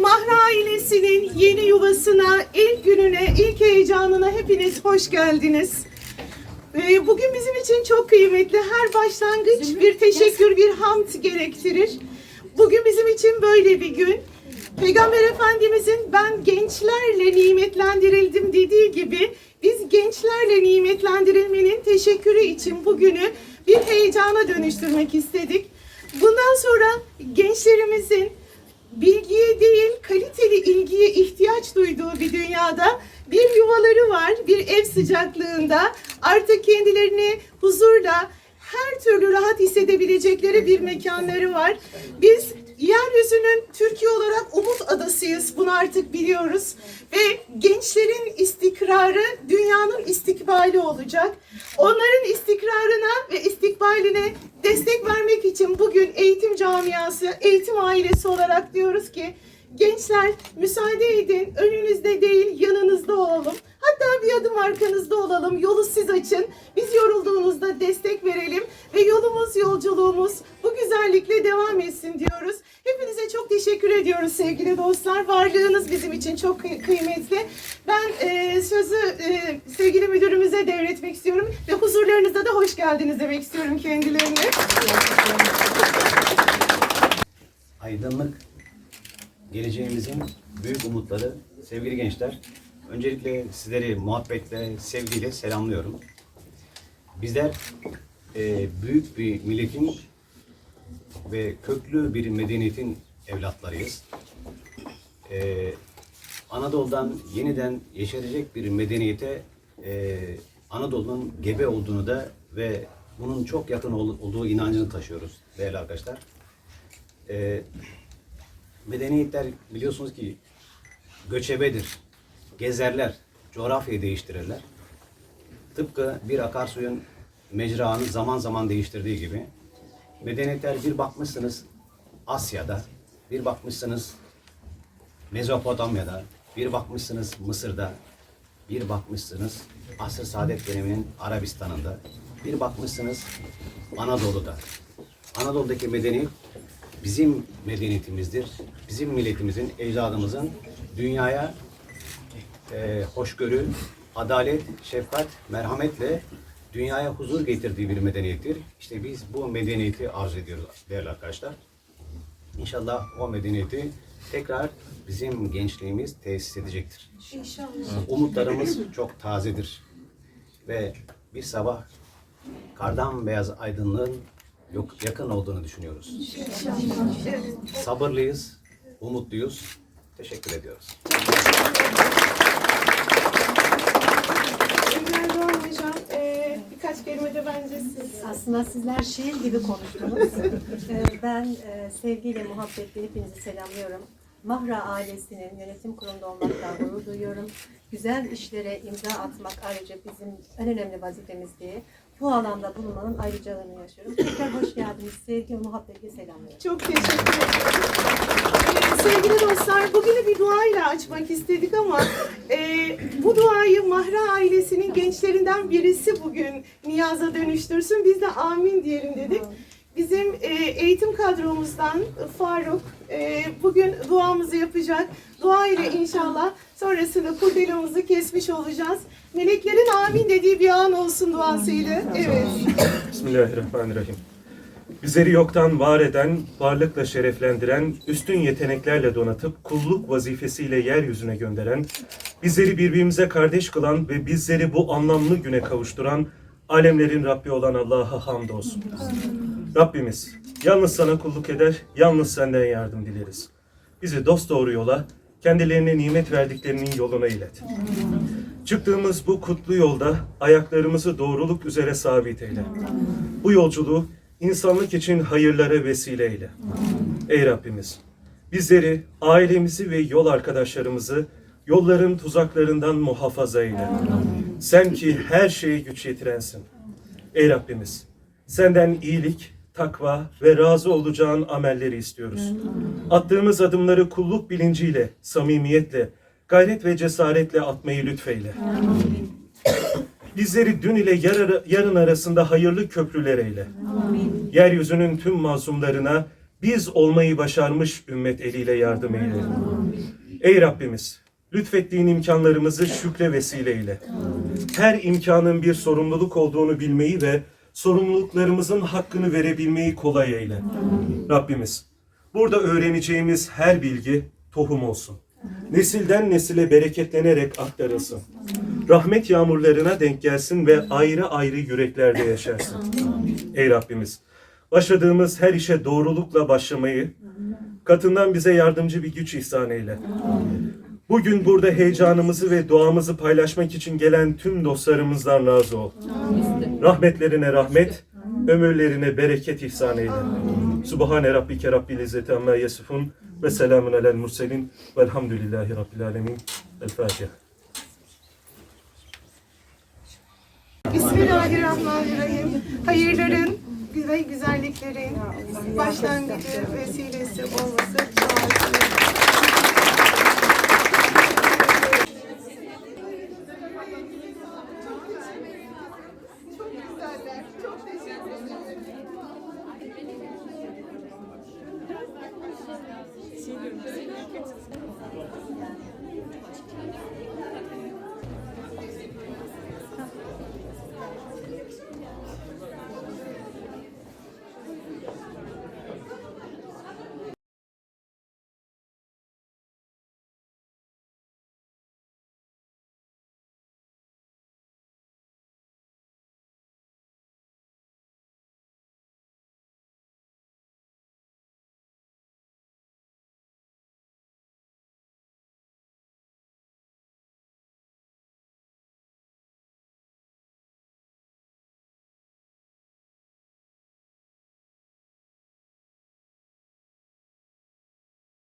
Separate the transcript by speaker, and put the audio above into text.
Speaker 1: Mahra ailesinin yeni yuvasına, ilk gününe, ilk heyecanına hepiniz hoş geldiniz. Ee, Bugün bizim için çok kıymetli. Her başlangıç bir teşekkür, bir hamd gerektirir. Bugün bizim için böyle bir gün. Peygamber Efendimizin ben gençlerle nimetlendirildim dediği gibi biz gençlerle nimetlendirilmenin teşekkürü için bugünü bir heyecana dönüştürmek istedik. Bundan sonra gençlerimizin bilgiye değil kaliteli ilgiye ihtiyaç duyduğu bir dünyada bir yuvaları var, bir ev sıcaklığında artık kendilerini huzurla her türlü rahat hissedebilecekleri bir mekanları var. Biz yeryüzünün Türkiye olarak umut adasıyız. Bunu artık biliyoruz. Ve gençlerin istikrarı dünyanın istikbali olacak. Onların istikrarına ve istikbaline destek vermek için bugün eğitim camiası, eğitim ailesi olarak diyoruz ki gençler müsaade edin önünüzde değil yanınızda olalım. Hatta bir adım arkanızda olalım. Yolu siz açın. Biz yorulduğunuzda destek verelim ve yolumuz, yolculuğumuz bu güzellikle devam etsin diyoruz. Teşekkür ediyoruz sevgili dostlar. Varlığınız bizim için çok kıy- kıymetli. Ben e, sözü e, sevgili müdürümüze devretmek istiyorum ve huzurlarınızda da hoş geldiniz demek istiyorum kendilerine.
Speaker 2: aydınlık geleceğimizin büyük umutları sevgili gençler. Öncelikle sizleri muhabbetle, sevgiyle selamlıyorum. Bizler e, büyük bir milletin ve köklü bir medeniyetin evlatlarıyız. E, Anadolu'dan yeniden yeşerecek bir medeniyete e, Anadolu'nun gebe olduğunu da ve bunun çok yakın ol- olduğu inancını taşıyoruz değerli arkadaşlar. E, medeniyetler biliyorsunuz ki göçebedir, gezerler, coğrafyayı değiştirirler. Tıpkı bir akarsuyun mecranı zaman zaman değiştirdiği gibi medeniyetler bir bakmışsınız Asya'da, bir bakmışsınız Mezopotamya'da, bir bakmışsınız Mısır'da, bir bakmışsınız Asr Saadet döneminin Arabistan'ında, bir bakmışsınız Anadolu'da. Anadolu'daki medeniyet bizim medeniyetimizdir. Bizim milletimizin, ecdadımızın dünyaya e, hoşgörü, adalet, şefkat, merhametle dünyaya huzur getirdiği bir medeniyettir. İşte biz bu medeniyeti arzu ediyoruz değerli arkadaşlar. İnşallah o medeniyeti tekrar bizim gençliğimiz tesis edecektir. Umutlarımız çok tazedir. Ve bir sabah kardan beyaz aydınlığın yok yakın olduğunu düşünüyoruz. Sabırlıyız, umutluyuz. Teşekkür ediyoruz.
Speaker 1: E, birkaç kelime de bence siz.
Speaker 3: Aslında sizler şiir gibi konuştunuz. Ee, ben e, sevgiyle, muhabbetle hepinizi selamlıyorum. Mahra ailesinin yönetim kurulunda olmaktan gurur duyuyorum. Güzel işlere imza atmak ayrıca bizim en önemli vazifemiz diye bu alanda bulunmanın ayrıcalığını yaşıyorum. Tekrar hoş geldiniz. Sevgi ve muhabbetle selamlıyorum.
Speaker 1: Çok teşekkür ederim. Ee, sevgili dostlar, bugünü bir duayla açmak istedik ama e, bu duayı Mahra ailesinin gençlerinden birisi bugün niyaza dönüştürsün. Biz de amin diyelim dedik. Eğitim kadromuzdan Faruk e, bugün duamızı yapacak. Dua ile inşallah sonrasında kurdelamızı kesmiş olacağız. Meleklerin amin dediği bir an olsun duasıyla. Evet.
Speaker 4: Bismillahirrahmanirrahim. Bizleri yoktan var eden, varlıkla şereflendiren, üstün yeteneklerle donatıp kulluk vazifesiyle yeryüzüne gönderen, bizleri birbirimize kardeş kılan ve bizleri bu anlamlı güne kavuşturan alemlerin Rabbi olan Allah'a hamdolsun. Rabbimiz, yalnız sana kulluk eder, yalnız senden yardım dileriz. Bizi dost doğru yola, kendilerine nimet verdiklerinin yoluna ilet. Çıktığımız bu kutlu yolda ayaklarımızı doğruluk üzere sabit eyle. Bu yolculuğu insanlık için hayırlara vesile eyle. Ey Rabbimiz, bizleri, ailemizi ve yol arkadaşlarımızı yolların tuzaklarından muhafaza eyle. Sen ki her şeye güç yetirensin. Ey Rabbimiz, senden iyilik, takva ve razı olacağın amelleri istiyoruz. Attığımız adımları kulluk bilinciyle, samimiyetle, gayret ve cesaretle atmayı lütfeyle. Bizleri dün ile yar- yarın arasında hayırlı köprüler eyle. Yeryüzünün tüm mazlumlarına biz olmayı başarmış ümmet eliyle yardım eyle. Ey Rabbimiz, lütfettiğin imkanlarımızı şükre vesile eyle. Her imkanın bir sorumluluk olduğunu bilmeyi ve sorumluluklarımızın hakkını verebilmeyi kolay eyle. Rabbimiz, burada öğreneceğimiz her bilgi tohum olsun. Nesilden nesile bereketlenerek aktarılsın. Rahmet yağmurlarına denk gelsin ve ayrı ayrı yüreklerde yaşarsın. Ey Rabbimiz, başladığımız her işe doğrulukla başlamayı, katından bize yardımcı bir güç ihsan eyle. Bugün burada heyecanımızı ve duamızı paylaşmak için gelen tüm dostlarımızdan razı ol. Rahmetlerine rahmet, ömürlerine bereket ihsan eyle. Subhane Rabbike Rabbil İzzeti Amma Yasifun ve selamun alel murselin velhamdülillahi Rabbil Alemin. El Fatiha.
Speaker 1: Bismillahirrahmanirrahim. Hayırların ve güzelliklerin başlangıcı vesilesi olması duasını. Thanks.